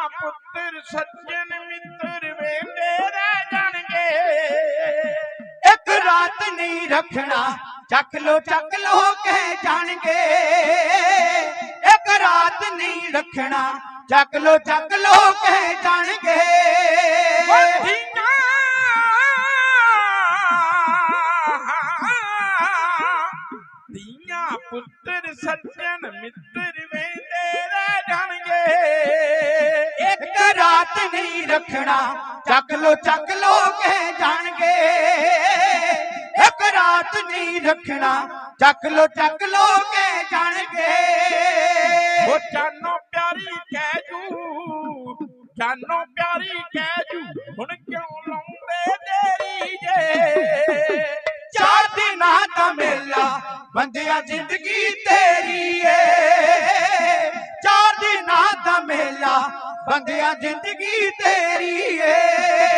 ਧੀਆਂ ਪੁੱਤਰ ਸੱਜਣ ਮਿੱਤਰ ਵੇਂਦੇ ਰਹਿ ਜਾਣਗੇ। ਇੱਕ ਰਾਤ ਨਹੀਂ ਰੱਖਣਾ ਚੱਕ ਲੋ ਚੱਕ ਲੋ ਕਹਿ ਜਾਣਗੇ। ਇੱਕ ਰਾਤ ਨਹੀਂ ਰੱਖਣਾ ਚੱਕ ਲੋ ਚੱਕ ਲੋ ਕਹਿ ਜਾਣਗੇ। ਧੀਆਂ ਪੁੱਤਰ ਸੱਜਣ ਮਿੱਤਰ ਰਾਤ ਨਹੀਂ ਰੱਖਣਾ। ਚੱਕ ਲੋ ਚੱਕ ਲੋ ਕਹਿ ਜਾਣਗੇ। ਇੱਕ ਰਾਤ ਨਹੀਂ ਰੱਖਣਾ। ਚੱਕ ਲੋ ਚੱਕ ਲੋ ਕਹਿ ਜਾਣਗੇ। ਉਹ ਜਾਨੋ ਪਿਆਰੀ ਕਹਿ ਜੂ। ਜਾਨੋ ਪਿਆਰੀ ਕਹਿ ਜੂ। ਹੁਣ ਕਿਉਂ ਲਾਉਂਦੇ ਦੇਰੀ ਜੇ? ਚਾਰ ਦਿਨਾਂ ਦਾ ਮੇਲਾ ਬੰਦਿਆ ਜ਼ਿੰਦਗੀ ਤੇਰੀ ਏ। ਮੇਲਾ ਬੰਦਿਆ ਜ਼ਿੰਦਗੀ ਤੇਰੀ ਏ।